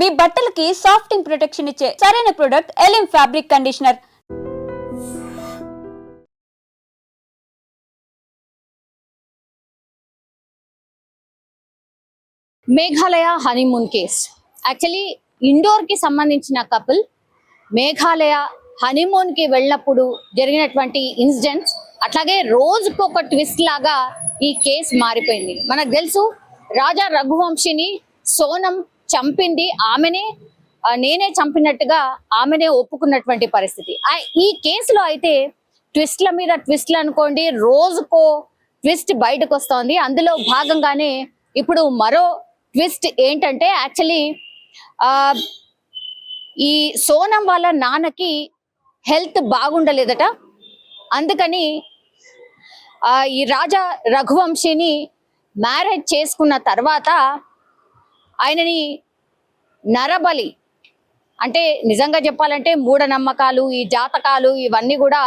మీ బట్టలకి సాఫ్టింగ్ ప్రొటెక్షన్ ఇచ్చే సరైన product ఎలిమ్ fabric conditioner Meghalaya honeymoon case actually ఇండోర్కి సంబంధించిన కపుల్ మేఘాలయ హనీమూన్కి వెళ్ళినప్పుడు జరిగినటువంటి ఇన్సిడెంట్స్ అట్లాగే రోజుకు ఒక ట్విస్ట్ లాగా ఈ కేసు మారిపోయింది. మనకు తెలుసు రాజా రఘువంశిని సోనం చంపింది ఆమెనే నేనే చంపినట్టుగా ఆమెనే ఒప్పుకున్నటువంటి పరిస్థితి. ఈ కేసులో అయితే ట్విస్ట్ల మీద ట్విస్ట్లు అనుకోండి రోజుకో ట్విస్ట్ బయటకు వస్తోంది అందులో భాగంగానే ఇప్పుడు మరో ట్విస్ట్ ఏంటంటే యాక్చువల్లీ ఈ సోనం వాళ్ళ నాన్నకి హెల్త్ బాగుండలేదట. అందుకని ఆ, ఈ రాజా రఘువంశీని మ్యారేజ్ చేసుకున్న తర్వాత ఆయనని నరబలి అంటే నిజంగా చెప్పాలంటే మూఢనమ్మకాలు ఈ జాతకాలు ఇవన్నీ కూడా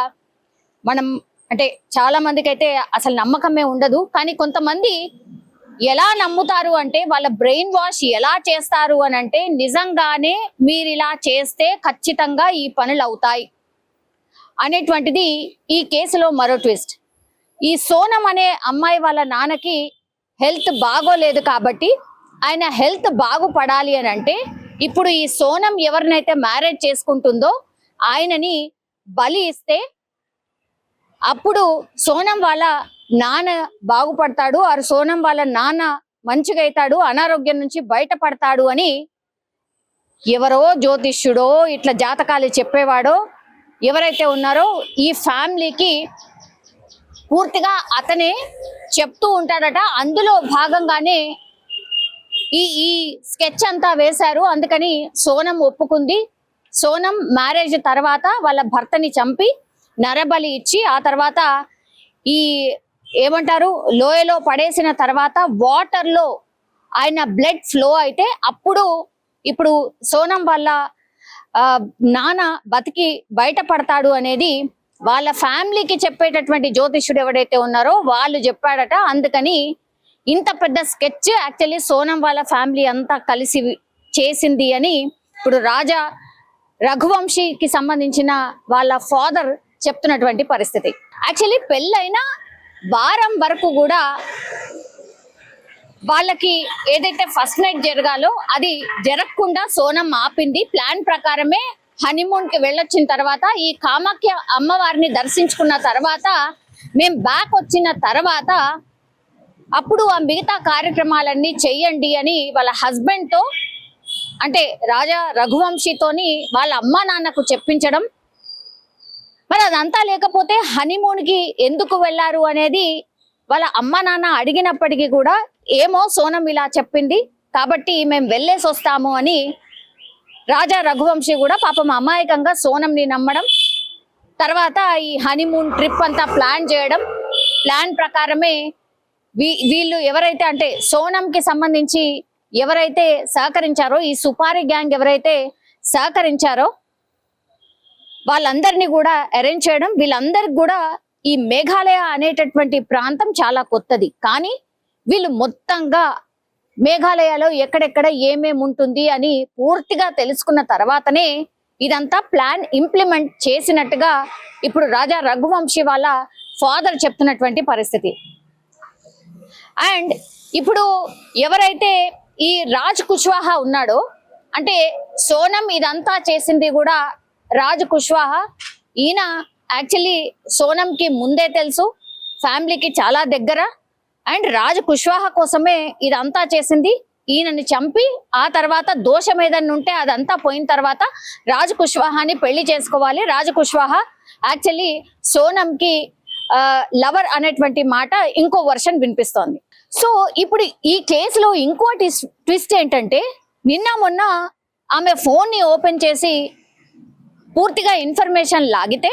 మనం అంటే చాలా మందికి అయితే అసలు నమ్మకమే ఉండదు. కానీ కొంతమంది ఎలా నమ్ముతారు అంటే వాళ్ళ బ్రెయిన్ వాష్ ఎలా చేస్తారు అని అంటే నిజంగానే మీరు ఇలా చేస్తే ఖచ్చితంగా ఈ పనులు అవుతాయి అనేటువంటిది ఈ కేసులో మరో ట్విస్ట్. ఈ సోనం అనే అమ్మాయి వాళ్ళ నాన్నకి హెల్త్ బాగోలేదు కాబట్టి ఆయన హెల్త్ బాగుపడాలి అని అంటే ఇప్పుడు ఈ సోనం ఎవరినైతే మ్యారేజ్ చేసుకుంటుందో ఆయనని బలి ఇస్తే అప్పుడు సోనం వాళ్ళ నాన్న బాగుపడతాడు ఆ సోనం వాళ్ళ నాన్న మంచిగా అవుతాడు అనారోగ్యం నుంచి బయటపడతాడు అని ఎవరో జ్యోతిష్యుడో ఇట్లా జాతకాలు చెప్పేవాడో ఎవరైతే ఉన్నారో ఈ ఫ్యామిలీకి పూర్తిగా అతనే చెప్తూ ఉంటాడట. అందులో భాగంగానే ఈ ఈ స్కెచ్ అంతా వేశారు. అందుకని సోనం ఒప్పుకుంది. సోనం మ్యారేజ్ తర్వాత వాళ్ళ భర్తని చంపి నరబలి ఇచ్చి ఆ తర్వాత ఈ ఏమంటారు లోయలో పడేసిన తర్వాత వాటర్లో ఆయన బ్లడ్ ఫ్లో అయితే అప్పుడు ఇప్పుడు సోనం వల్ల నాన్న బతికి బయటపడతాడు అనేది వాళ్ళ ఫ్యామిలీకి చెప్పేటటువంటి జ్యోతిష్యుడు ఎవడైతే ఉన్నారో వాళ్ళు చెప్పాడట. అందుకని ఇంత పెద్ద స్కెచ్ యాక్చువల్లీ సోనం వాళ్ళ ఫ్యామిలీ అంతా కలిసి చేసింది అని ఇప్పుడు రాజా రఘువంశీకి సంబంధించిన వాళ్ళ ఫాదర్ చెప్తున్నటువంటి పరిస్థితి. యాక్చువల్లీ పెళ్ళైన వారం వరకు కూడా వాళ్ళకి ఏదైతే ఫస్ట్ నైట్ జరగాలో అది జరగకుండా సోనం ఆపింది. ప్లాన్ ప్రకారమే హనీమూన్కి వెళ్ళొచ్చిన తర్వాత ఈ కామాఖ్య అమ్మవారిని దర్శించుకున్న తర్వాత మేము బ్యాక్ వచ్చిన తర్వాత అప్పుడు ఆ మిగతా కార్యక్రమాలన్నీ చెయ్యండి అని వాళ్ళ హస్బెండ్తో అంటే రాజా రఘువంశీతోని వాళ్ళ అమ్మా నాన్నకు చెప్పించడం. మరి అదంతా లేకపోతే హనీమూన్కి ఎందుకు వెళ్ళారు అనేది వాళ్ళ అమ్మ నాన్న అడిగినప్పటికీ కూడా ఏమో సోనం ఇలా చెప్పింది. కాబట్టి మేము వెళ్ళేసి వస్తాము అని రాజా రఘువంశీ కూడా పాపం అమాయకంగా సోనంని నమ్మడం. తర్వాత ఈ హనీమూన్ ట్రిప్ అంతా ప్లాన్ చేయడం. ప్లాన్ ప్రకారమే వీళ్ళు ఎవరైతే అంటే సోనంకి సంబంధించి ఎవరైతే సహకరించారో ఈ సుపారీ గ్యాంగ్ ఎవరైతే సహకరించారో వాళ్ళందరినీ కూడా అరేంజ్ చేయడం వీళ్ళందరికి కూడా ఈ మేఘాలయ అనేటటువంటి ప్రాంతం చాలా కొత్తది. కానీ వీళ్ళు మొత్తంగా మేఘాలయలో ఎక్కడెక్కడ ఏమేమి ఉంటుంది అని పూర్తిగా తెలుసుకున్న తర్వాతనే ఇదంతా ప్లాన్ ఇంప్లిమెంట్ చేసినట్టుగా ఇప్పుడు రాజా రఘువంశీ వాళ్ళ ఫాదర్ చెప్తున్నటువంటి పరిస్థితి. అండ్ ఇప్పుడు ఎవరైతే ఈ రాజ్ కుష్వాహా ఉన్నాడో అంటే సోనం ఇదంతా చేసింది కూడా రాజ్ కుష్వాహా. ఈయన యాక్చువల్లీ సోనంకి ముందే తెలుసు ఫ్యామిలీకి చాలా దగ్గర. అండ్ రాజ్ కుష్వాహా కోసమే ఇదంతా చేసింది. ఈయనని చంపి ఆ తర్వాత దోషం ఏదన్నా ఉంటే అదంతా పోయిన తర్వాత రాజ్ కుష్వాహాని పెళ్ళి చేసుకోవాలి. రాజ్ కుష్వాహా యాక్చువల్లీ సోనంకి లవర్ అనేటువంటి మాట ఇంకో వర్షన్ వినిపిస్తోంది. సో ఇప్పుడు ఈ కేసులో ఇంకో ట్విస్ట్ ఏంటంటే నిన్న మొన్న ఆమె ఫోన్ని ఓపెన్ చేసి పూర్తిగా ఇన్ఫర్మేషన్ లాగితే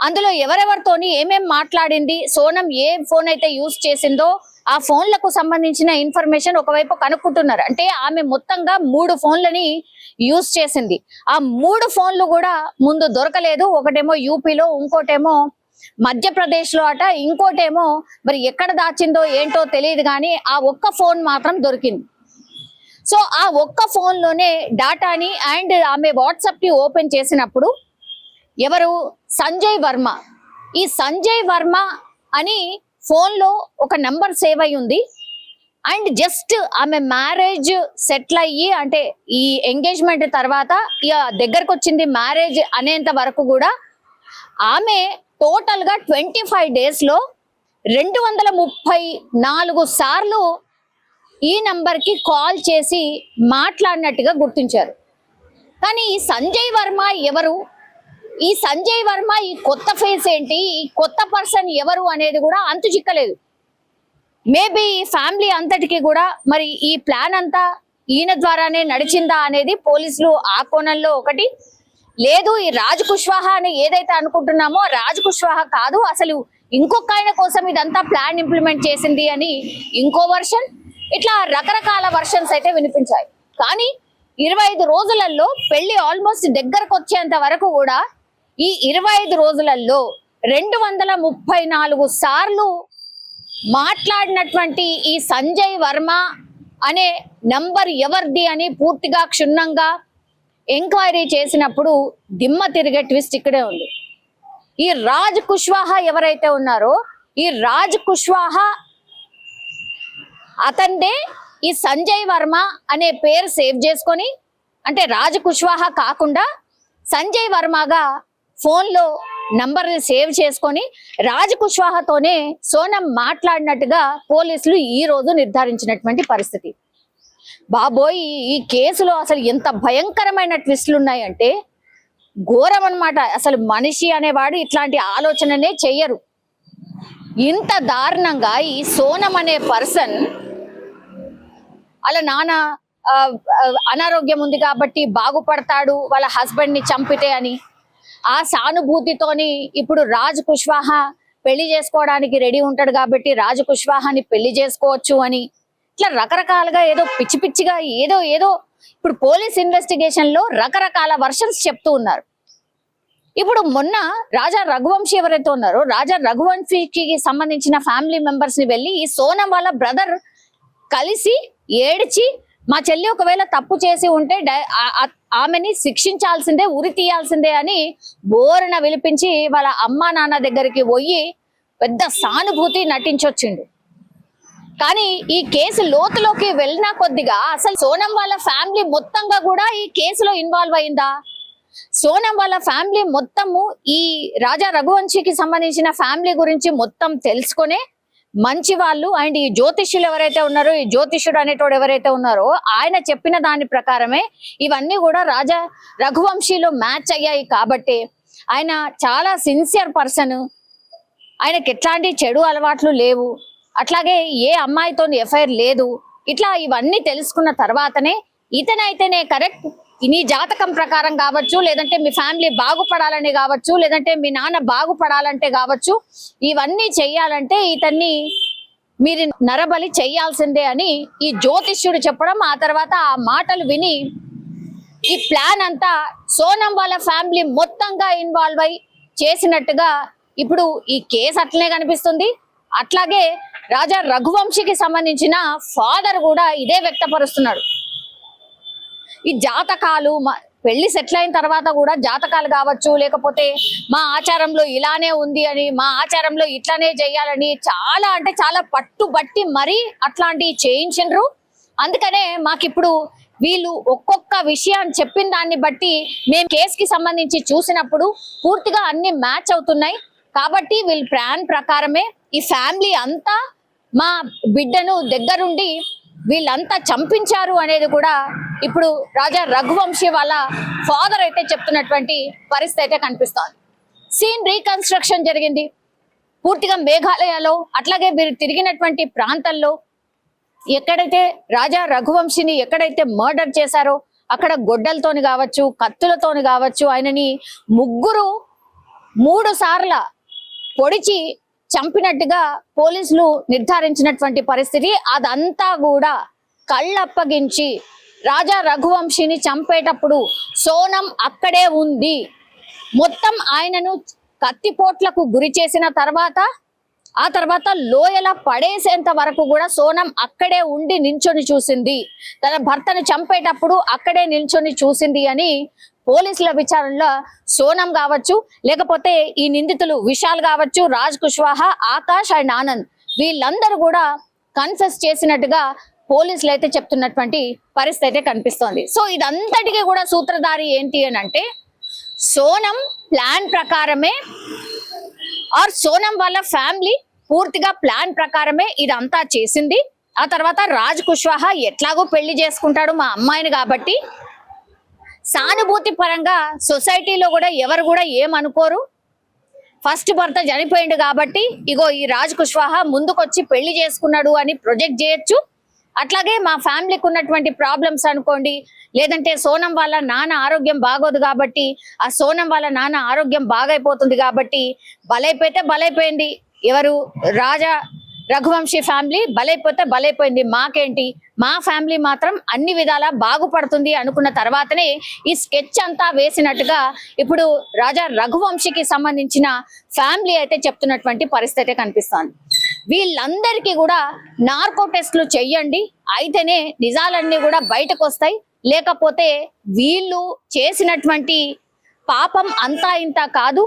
అందులో ఎవరెవరితోని ఏమేం మాట్లాడింది సోనం ఏ ఫోన్ అయితే యూజ్ చేసిందో ఆ ఫోన్లకు సంబంధించిన ఇన్ఫర్మేషన్ ఒకవైపు కనుక్కుంటున్నారు. అంటే ఆమె మొత్తంగా మూడు ఫోన్లని యూజ్ చేసింది. ఆ మూడు ఫోన్లు కూడా ముందు దొరకలేదు. ఒకటేమో యూపీలో ఇంకోటేమో మధ్యప్రదేశ్లో అట. ఇంకోటేమో మరి ఎక్కడ దాచిందో ఏంటో తెలియదు కానీ ఆ ఒక్క ఫోన్ మాత్రం దొరికింది. సో ఆ ఒక్క ఫోన్లోనే డాటాని అండ్ ఆమె వాట్సాప్ని ఓపెన్ చేసినప్పుడు ఎవరు? సంజయ్ వర్మ. ఈ సంజయ్ వర్మ అని ఫోన్లో ఒక నెంబర్ సేవ్ అయి ఉంది. అండ్ జస్ట్ ఆమె మ్యారేజ్ సెటిల్ అయ్యి అంటే ఈ ఎంగేజ్మెంట్ తర్వాత ఇక దగ్గరకు వచ్చింది మ్యారేజ్ అనేంత వరకు కూడా ఆమె టోటల్గా ట్వంటీ ఫైవ్ డేస్లో రెండు వందల ముప్పై నాలుగు సార్లు ఈ నంబర్కి కాల్ చేసి మాట్లాడినట్టుగా గుర్తించారు. కానీ ఈ సంజయ్ వర్మ ఎవరు? ఈ సంజయ్ వర్మ ఈ కొత్త ఫేస్ ఏంటి? ఈ కొత్త పర్సన్ ఎవరు అనేది కూడా అంతు చిక్కలేదు. మేబీ ఫ్యామిలీ అంతటికి కూడా మరి ఈ ప్లాన్ అంతా ఈయన ద్వారానే నడిచిందా అనేది పోలీసులు ఆ కోణంలో ఒకటి లేదు ఈ రాజ్ కుష్వాహా అని ఏదైతే అనుకుంటున్నామో రాజ్ కుష్వాహా కాదు అసలు ఇంకొక ఆయన కోసం ఇదంతా ప్లాన్ ఇంప్లిమెంట్ చేసింది అని ఇంకో వర్షన్ ఇట్లా రకరకాల వర్షన్స్ అయితే వినిపించాయి. కానీ ఇరవై ఐదు రోజులలో పెళ్ళి ఆల్మోస్ట్ దగ్గరకు వచ్చేంత వరకు కూడా ఈ ఇరవై ఐదు రోజులలో రెండు వందల ముప్పై నాలుగు సార్లు మాట్లాడినటువంటి ఈ సంజయ్ వర్మ అనే నంబర్ ఎవరిది అని పూర్తిగా క్షుణ్ణంగా ఎంక్వైరీ చేసినప్పుడు దిమ్మ తిరిగే ట్విస్ట్ ఇక్కడే ఉంది. ఈ రాజ్ కుష్వాహా ఎవరైతే ఉన్నారో ఈ రాజ్ కుష్వాహా అతన్నే ఈ సంజయ్ వర్మ అనే పేరు సేవ్ చేసుకొని అంటే రాజ్ కుష్వాహా కాకుండా సంజయ్ వర్మగా ఫోన్లో నంబర్ని సేవ్ చేసుకొని రాజ్ కుష్వాహాతోనే సోనం మాట్లాడినట్టుగా పోలీసులు ఈ రోజు నిర్ధారించినటువంటి పరిస్థితి. బాబోయ్ ఈ- కేసులో అసలు ఎంత భయంకరమైన ట్విస్టులు ఉన్నాయంటే ఘోరం అనమాట అసలు మనిషి అనేవాడు ఇట్లాంటి ఆలోచననే చెయ్యరు. ఇంత దారుణంగా ఈ సోనం అనే పర్సన్ వాళ్ళ నాన్న ఆ, అనారోగ్యం ఉంది కాబట్టి బాగుపడతాడు వాళ్ళ హస్బెండ్ని చంపితే అని. ఆ సానుభూతితోని ఇప్పుడు రాజ్ కుష్వాహా పెళ్ళి చేసుకోవడానికి రెడీ ఉంటాడు కాబట్టి రాజు కుష్వాహాని పెళ్ళి చేసుకోవచ్చు అని. ఇట్లా రకరకాలుగా ఏదో పిచ్చి పిచ్చిగా ఏదో ఏదో ఇప్పుడు పోలీస్ ఇన్వెస్టిగేషన్లో రకరకాల వర్షన్స్ చెప్తూ ఉన్నారు. ఇప్పుడు మొన్న రాజా రఘువంశీ ఎవరైతే ఉన్నారో రాజా రఘువంశీకి సంబంధించిన ఫ్యామిలీ మెంబర్స్ని వెళ్ళి ఈ సోనం వాళ్ళ బ్రదర్ కలిసి ఏడిచి మా చెల్లి ఒకవేళ తప్పు చేసి ఉంటే డై- ఆ- ఆమెని శిక్షించాల్సిందే ఉరి తీయాల్సిందే అని బోరున విలిపించి వాళ్ళ అమ్మా నాన్న దగ్గరికి పోయి పెద్ద సానుభూతి నటించొచ్చిండు. కానీ ఈ కేసు లోతులోకి వెళ్ళినా కొద్దిగా అసలు సోనం వాళ్ళ ఫ్యామిలీ మొత్తంగా కూడా ఈ కేసులో ఇన్వాల్వ్ అయిందా? సోనం వాళ్ళ ఫ్యామిలీ మొత్తము ఈ రాజా రఘువంశీకి సంబంధించిన ఫ్యామిలీ గురించి మొత్తం తెలుసుకునే మంచి వాళ్ళు అండ్ ఈ జ్యోతిష్యులు ఎవరైతే ఉన్నారో ఈ జ్యోతిష్యుడు అనేటోడు ఎవరైతే ఉన్నారో ఆయన చెప్పిన దాని ప్రకారమే ఇవన్నీ కూడా రాజా రఘువంశీలో మ్యాచ్ అయ్యాయి కాబట్టి ఆయన చాలా సిన్సియర్ పర్సన్. ఆయనకి ఎట్లాంటి చెడు అలవాట్లు లేవు. అట్లాగే ఏ అమ్మాయితో ఎఫ్ఐఆర్ లేదు. ఇట్లా ఇవన్నీ తెలుసుకున్న తర్వాతనే ఇతనైతేనే కరెక్ట్. నీ జాతకం ప్రకారం కావచ్చు లేదంటే మీ ఫ్యామిలీ బాగుపడాలని కావచ్చు లేదంటే మీ నాన్న బాగుపడాలంటే కావచ్చు ఇవన్నీ చెయ్యాలంటే ఇతన్ని మీరు నరబలి చెయ్యాల్సిందే అని ఈ జ్యోతిష్యుడు చెప్పడం ఆ తర్వాత ఆ మాటలు విని ఈ ప్లాన్ అంతా సోనం వాళ్ళ ఫ్యామిలీ మొత్తంగా ఇన్వాల్వ్ అయి చేసినట్టుగా ఇప్పుడు ఈ కేసు అట్లనే కనిపిస్తుంది. అట్లాగే రాజా రఘువంశీకి సంబంధించిన ఫాదర్ కూడా ఇదే వ్యక్తపరుస్తున్నాడు. ఈ జాతకాలు పెళ్ళి సెటిల్ అయిన తర్వాత కూడా జాతకాలు కావచ్చు లేకపోతే మా ఆచారంలో ఇలానే ఉంది అని మా ఆచారంలో ఇట్లానే చేయాలని చాలా అంటే చాలా పట్టుబట్టి మరీ అట్లాంటివి చేయించిండ్రు. అందుకనే మాకిప్పుడు వీళ్ళు ఒక్కొక్క విషయాన్ని చెప్పిన దాన్ని బట్టి మేము కేసుకి సంబంధించి చూసినప్పుడు పూర్తిగా అన్ని మ్యాచ్ అవుతున్నాయి. కాబట్టి వీళ్ళ ప్లాన్ ప్రకారమే ఈ ఫ్యామిలీ అంతా మా బిడ్డను దగ్గరుండి వీళ్ళంతా చంపించారు అనేది కూడా ఇప్పుడు రాజా రఘువంశీ వాళ్ళ ఫాదర్ అయితే చెప్తున్నటువంటి పరిస్థితి అయితే కనిపిస్తోంది. సీన్ రీకన్స్ట్రక్షన్ జరిగింది. పూర్తిగా మేఘాలయలో అట్లాగే వీరు తిరిగినటువంటి ప్రాంతాల్లో ఎక్కడైతే రాజా రఘువంశిని ఎక్కడైతే మర్డర్ చేశారో అక్కడ గొడ్డలతోని కావచ్చు కత్తులతోని కావచ్చు ఆయనని ముగ్గురు మూడు సార్ల పొడిచి చంపినట్టుగా పోలీసులు నిర్ధారించినటువంటి పరిస్థితి. అదంతా కూడా కళ్ళప్పగించి రాజా రఘువంశీని చంపేటప్పుడు సోనం అక్కడే ఉంది. మొత్తం ఆయనను కత్తిపోట్లకు గురి చేసిన తర్వాత ఆ తర్వాత లోయల పడేసేంత వరకు కూడా సోనం అక్కడే ఉండి నించొని చూసింది. తన భర్తను చంపేటప్పుడు అక్కడే నిల్చొని చూసింది అని పోలీసుల విచారణలో సోనం కావచ్చు లేకపోతే ఈ నిందితులు విశాల్ కావచ్చు రాజ్ కుష్వాహా ఆకాష్ అండ్ ఆనంద్. వీళ్ళందరూ కూడా కన్ఫెస్ చేసినట్టుగా పోలీసులు అయితే చెప్తున్నటువంటి పరిస్థితి అయితే కనిపిస్తోంది. సో ఇదంతటికీ కూడా సూత్రధారి ఏంటి అని అంటే సోనం ప్లాన్ ప్రకారమే ఆర్ సోనం వాళ్ళ ఫ్యామిలీ పూర్తిగా ప్లాన్ ప్రకారమే ఇదంతా చేసింది. ఆ తర్వాత రాజ్ కుష్వాహా ఎట్లాగో పెళ్ళి చేసుకుంటాడు మా అమ్మాయిని కాబట్టి సానుభూతి పరంగా సొసైటీలో కూడా ఎవరు కూడా ఏమనుకోరు. ఫస్ట్ భర్త చనిపోయిండు కాబట్టి ఇగో ఈ రాజ్ కుష్వాహా ముందుకొచ్చి పెళ్ళి చేసుకున్నాడు అని ప్రొజెక్ట్ చేయొచ్చు. అట్లాగే మా ఫ్యామిలీకి ఉన్నటువంటి ప్రాబ్లమ్స్ అనుకోండి లేదంటే సోనం వాళ్ళ నాన్న ఆరోగ్యం బాగోదు కాబట్టి ఆ సోనం వాళ్ళ నాన్న ఆరోగ్యం బాగైపోతుంది కాబట్టి బలైపోతే బలైపోయింది. ఎవరు? రాజా రఘువంశీ ఫ్యామిలీ బలైపోతే బలైపోయింది. మాకేంటి? మా ఫ్యామిలీ మాత్రం అన్ని విధాలా బాగుపడుతుంది అనుకున్న తర్వాతనే ఈ స్కెచ్ అంతా వేసినట్టుగా ఇప్పుడు రాజా రఘువంశీకి సంబంధించిన ఫ్యామిలీ అయితే చెప్తున్నటువంటి పరిస్థితి అయితే కనిపిస్తోంది. వీళ్ళందరికీ కూడా నార్కో టెస్ట్లు చెయ్యండి. అయితేనే నిజాలన్నీ కూడా బయటకు వస్తాయి లేకపోతే వీళ్ళు చేసినటువంటి పాపం అంతా ఇంత కాదు.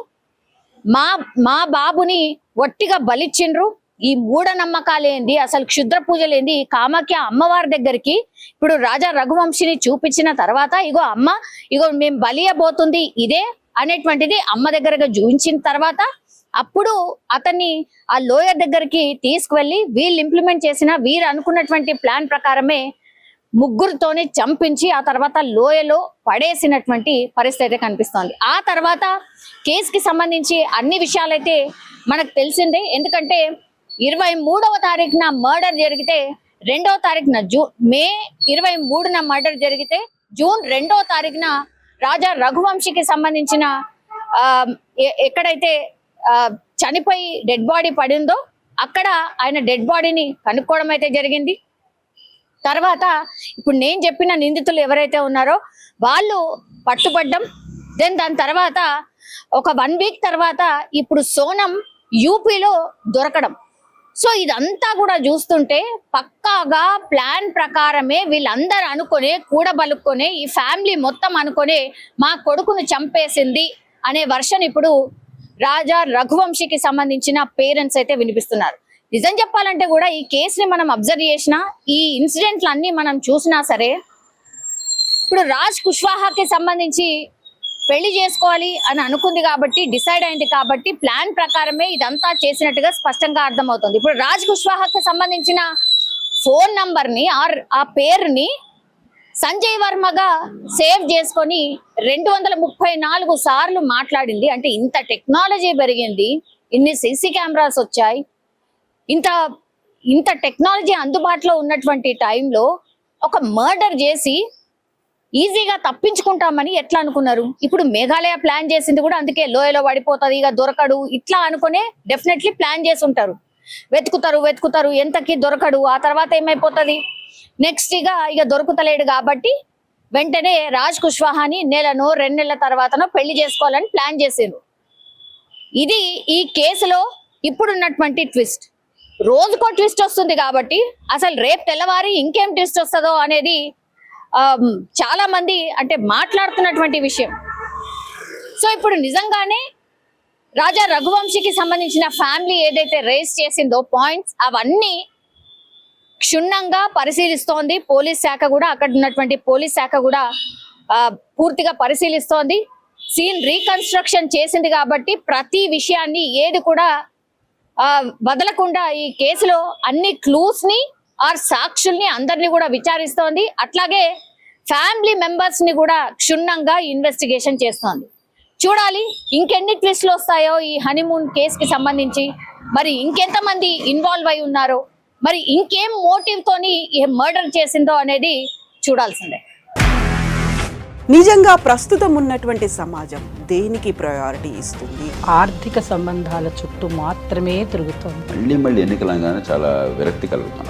మా మా బాబుని ఒట్టిగా బలిచ్చిండ్రు. ఈ మూఢనమ్మకాలేంది అసలు క్షుద్ర పూజలేంది ఏంది? కామాఖ్య అమ్మవారి దగ్గరికి ఇప్పుడు రాజా రఘువంశిని చూపించిన తర్వాత ఇగో అమ్మ ఇగో మేము బలియబోతుంది ఇదే అనేటువంటిది అమ్మ దగ్గరగా చూపించిన తర్వాత అప్పుడు అతన్ని ఆ లోయ దగ్గరికి తీసుకువెళ్ళి వీళ్ళు ఇంప్లిమెంట్ చేసిన వీరు అనుకున్నటువంటి ప్లాన్ ప్రకారమే ముగ్గురితోనే చంపించి ఆ తర్వాత లోయలో పడేసినటువంటి పరిస్థితి అయితే కనిపిస్తోంది. ఆ తర్వాత కేసుకి సంబంధించి అన్ని విషయాలైతే మనకు తెలిసిందే. ఎందుకంటే ఇరవై మూడవ తారీఖున మర్డర్ జరిగితే రెండవ తారీఖున జూ మే ఇరవై మూడున మర్డర్ జరిగితే జూన్ రెండవ తారీఖున రాజా రఘువంశీకి సంబంధించిన ఎక్కడైతే చనిపోయి డెడ్ బాడీ పడిందో అక్కడ ఆయన డెడ్ బాడీని కనుక్కోవడం అయితే జరిగింది. తర్వాత ఇప్పుడు నేను చెప్పిన నిందితులు ఎవరైతే ఉన్నారో వాళ్ళు పట్టుబడ్డం దెన్ దాని తర్వాత ఒక వన్ వీక్ తర్వాత ఇప్పుడు సోనం యూపీలో దొరకడం. సో ఇదంతా కూడా చూస్తుంటే పక్కాగా ప్లాన్ ప్రకారమే వీళ్ళందరూ అనుకునే కూడబలుక్కునే ఈ ఫ్యామిలీ మొత్తం అనుకునే మా కొడుకును చంపేసింది అనే వర్షన్ ఇప్పుడు రాజా రఘువంశీకి సంబంధించిన పేరెంట్స్ అయితే వినిపిస్తున్నారు. నిజం చెప్పాలంటే కూడా ఈ కేసుని మనం అబ్జర్వ్ చేసినా ఈ ఇన్సిడెంట్లు అన్ని మనం చూసినా సరే ఇప్పుడు రాజ్ కుష్వాహాకి సంబంధించి పెళ్ళి చేసుకోవాలి అని అనుకుంది కాబట్టి డిసైడ్ అయింది కాబట్టి ప్లాన్ ప్రకారమే ఇదంతా చేసినట్టుగా స్పష్టంగా అర్థమవుతుంది. ఇప్పుడు రాజ్ కుష్వాహాకి సంబంధించిన ఫోన్ నంబర్ని ఆర్ ఆ పేరుని సంజయ్ వర్మగా సేవ్ చేసుకొని రెండు వందల ముప్పై నాలుగు సార్లు మాట్లాడింది. అంటే ఇంత టెక్నాలజీ పెరిగింది ఇన్ని సీసీ కెమెరాస్ వచ్చాయి ఇంత ఇంత టెక్నాలజీ అందుబాటులో ఉన్నటువంటి టైంలో ఒక మర్డర్ చేసి ఈజీగా తప్పించుకుంటామని ఎట్లా అనుకున్నారు? ఇప్పుడు మేఘాలయ ప్లాన్ చేసింది కూడా అందుకే లోయలో పడిపోతుంది ఇక దొరకడు. ఇట్లా అనుకునే డెఫినెట్లీ ప్లాన్ చేసి ఉంటారు వెతుకుతారు వెతుకుతారు ఎంతకి దొరకడు ఆ తర్వాత ఏమైపోతుంది? నెక్స్ట్ ఇక ఇక దొరుకుతలేడు కాబట్టి వెంటనే రాజ్ కుష్వాహాని నెలను రెండు నెలల తర్వాతనో పెళ్ళి చేసుకోవాలని ప్లాన్ చేసిండ్రు. ఇది ఈ కేసులో ఇప్పుడున్నటువంటి ట్విస్ట్. రోజుకో ట్విస్ట్ వస్తుంది కాబట్టి అసలు రేపు తెల్లవారి ఇంకేం ట్విస్ట్ వస్తుందో అనేది చాలా మంది అంటే మాట్లాడుతున్నటువంటి విషయం. సో ఇప్పుడు నిజంగానే రాజా రఘువంశీకి సంబంధించిన ఫ్యామిలీ ఏదైతే రేస్ చేసిందో పాయింట్స్ అవన్నీ క్షుణ్ణంగా పరిశీలిస్తోంది. పోలీస్ శాఖ కూడా అక్కడ ఉన్నటువంటి పోలీస్ శాఖ కూడా పూర్తిగా పరిశీలిస్తోంది. సీన్ రీకన్స్ట్రక్షన్ చేసింది కాబట్టి ప్రతి విషయాన్ని ఏది కూడా వదలకుండా ఈ కేసులో అన్ని క్లూస్ని ఆర్ సాక్షుల్ని అందరినీ కూడా విచారిస్తోంది. అట్లాగే ఫ్యామిలీ మెంబర్స్ని కూడా క్షుణ్ణంగా ఇన్వెస్టిగేషన్ చేస్తోంది. చూడాలి ఇంకెన్ని ట్విస్ట్లు వస్తాయో ఈ హనీమూన్ కేసుకి సంబంధించి. మరి ఇంకెంతమంది ఇన్వాల్వ్ అయి ఉన్నారో మరి ఇంకేం మోటివ్ తోని ఈ మర్డర్ చేసిందో అనేది చూడాల్సిందే. నిజంగా ప్రస్తుతం ఉన్నటువంటి సమాజం దేనికి ప్రయారిటీ ఇస్తుంది? ఆర్థిక సంబంధాల చుట్టూ మాత్రమే తిరుగుతోంది. మళ్ళీ మళ్ళీ ఎన్నికలంగానే చాలా విరక్తి కలుగుతాను